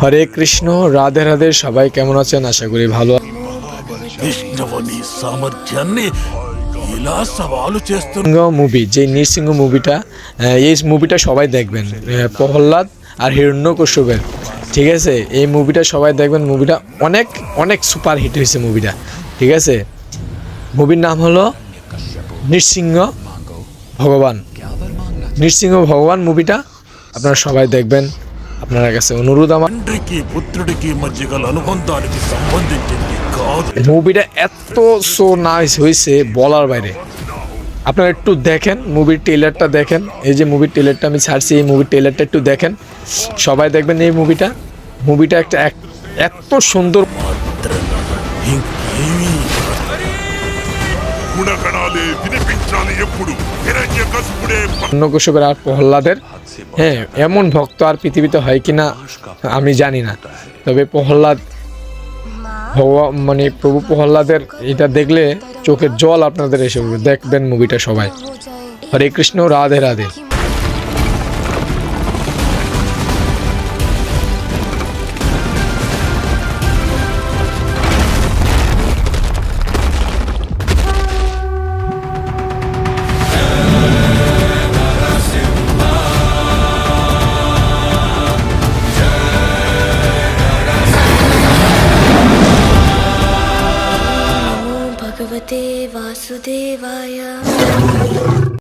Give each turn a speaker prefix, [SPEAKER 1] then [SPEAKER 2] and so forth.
[SPEAKER 1] হরে কৃষ্ণ রাধে রাধে সবাই কেমন আছেন? আশা করি ভালো নৃসিংহ মুভি যে নৃসিংহ মুভিটা এই মুভিটা সবাই দেখবেন। প্রহ্লাদ আর হিরণ্য কশ্যপের ঠিক আছে? এই মুভিটা সবাই দেখবেন। মুভিটা অনেক অনেক সুপার হিট হয়েছে মুভিটা ঠিক আছে? মুভির নাম হলো নৃসিংহ ভগবান। নৃসিংহ ভগবান মুভিটা আপনারা সবাই দেখবেন আপনার কাছে অনুরোধ আমার
[SPEAKER 2] తండ్రికి పుత్రుడికి మధ్య గల అనుబంధానికి సంబంధించింది కాదు
[SPEAKER 1] মুভিটা এত সো নাইস হয়েছে বলার বাইরে আপনারা একটু দেখেন মুভির ট্রেলারটা দেখেন এই যে মুভির ট্রেলারটা আমি ছাড়ছি এই মুভির ট্রেলারটা একটু দেখেন সবাই দেখবেন এই মুভিটা মুভিটা একটা এক- এত সুন্দর
[SPEAKER 2] ఇంకేమీ
[SPEAKER 3] గుణగణాలే వినిపించాలి ఎప్పుడు অন্য
[SPEAKER 1] কৃষকের আর প্রহ্লাদের? হ্যাঁ এমন ভক্ত আর পৃথিবীতে হয় কি না, আমি জানি না। তবে প্রহ্লাদ ভগবান মানে প্রভু প্রহ্লাদের এটা দেখলে চোখের জল আপনাদের এসে দেখবেন মুভিটা সবাই। হরে কৃষ্ণ, রাধে রাধে।
[SPEAKER 4] భగవతే వాసుదేవాయ.